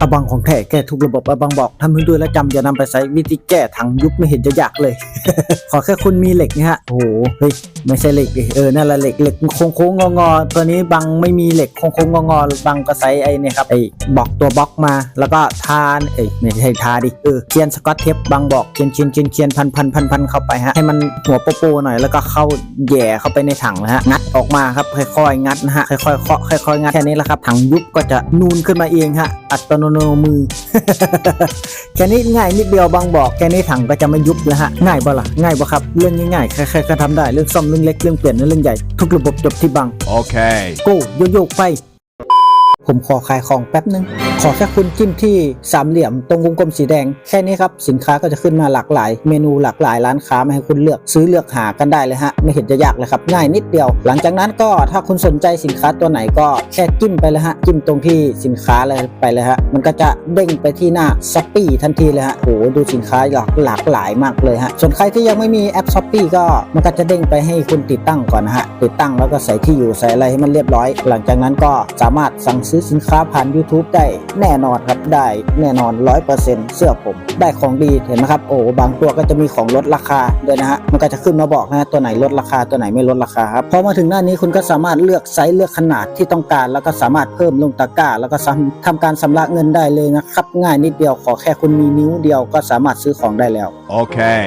อบังของแท้แก้ทุกระบบอบังบอกทำให้ด้วยและจำอย่านำไปใช้วิธีแก้ถังยุบไม่เห็นจะยากเลย ขอแค่คุณมีเหล็กนะฮะโอ้โหเฮ้ยไม่ใช่เหล็กเออนั่นแหละเหล็กเหล็กโค้งโค้งงองอๆตัวนี้บังไม่มีเหล็กโค้งโค้งงองอๆบังก็ใช้ไอ้นี่ครับไอ้บอกตัวบล็อกมา แล้วก็ทานเอ้ยไม่ใช่ทาดิเออเคียนสกอตเทปบังบอกเคียนเคียนเคียนเคียนพันพันพันพันเข้าไปฮะให้มันหัวโปโปหน่อยแล้วก็เข้าแย่เข้าไปในถังนะฮะงัดออกมาครับค่อยๆงัดนะฮะค่อยๆเคาะค่อยๆงัดแค่นี้แหละครับถังยุบก็จะนูนขึ้นมาเองฮะอัตโนมือ แค่นี้ง่ายนิดเดียวบางบอกแค่นี้ถังก็จะไม่ยุบแล้วฮะ ง่ายบ่ล่ะ ง่ายบ่ครับ เรื่องง่ายๆ ใครๆก็ทำได้ เรื่องซ่อมเรื่องเล็ก เรื่องเปลี่ยนเรื่องใหญ่ ทุกระบบจบที่บัง Okay. โก้โยโย่ไป ผมขอขายของแป๊บนึง ขอแค่คุณจิ้มที่สามเหลี่ยมตรงวงกลมสีแดง แค่นี้ครับ สินค้าก็จะขึ้นมาหลากหลาย เมนูหลากหลายร้านค้ามาให้คุณเลือกซื้อเลือกหากันได้เลยฮะ ไม่เห็นจะยากเลยครับ ง่ายนิดเดียว หลังจากนั้นก็ถ้าคุณสนใจสินค้าตัวไหนก็แค่จิ้มไปเลยฮะ จิ้มตรงที่สินค้าเลยไปเลยฮะ มันก็จะเด้งไปที่หน้าช้อปปี้ทันทีเลยฮะโอ้โหดูสินค้าหลากหลากหลายมากเลยฮะ ส่วนใครที่ยังไม่มีแอปช้อปปี้ก็มันก็จะเด้งไปให้คุณติดตั้งก่อนนะฮะ ติดตั้งแล้วก็ใส่ที่อยู่ใส่อะไรให้มันเรียบร้อย หลังจากนั้นก็สามารถสั่งซื้อื้อสินค้าผ่าน YouTube ได้แน่นอนครับได้แน่นอน 100%เสื้อผม ได้ของดีเห็นไหมครับโอ้บางตัวก็จะมีของลดราคาด้วยนะฮะมันก็จะขึ้นมาบอกนะฮะตัวไหนลดราคาตัวไหนไม่ลดราคาครับพอมาถึงหน้านี้คุณก็สามารถเลือกไซส์เลือกขนาดที่ต้องการ แล้วก็สามารถเพิ่มลงตะกร้า แล้วก็ทำทำการชำระเงินได้เลยนะครับ ง่ายนิดเดียวขอแค่คุณมีนิ้วเดียวก็สามารถซื้อของได้แล้ว Okay.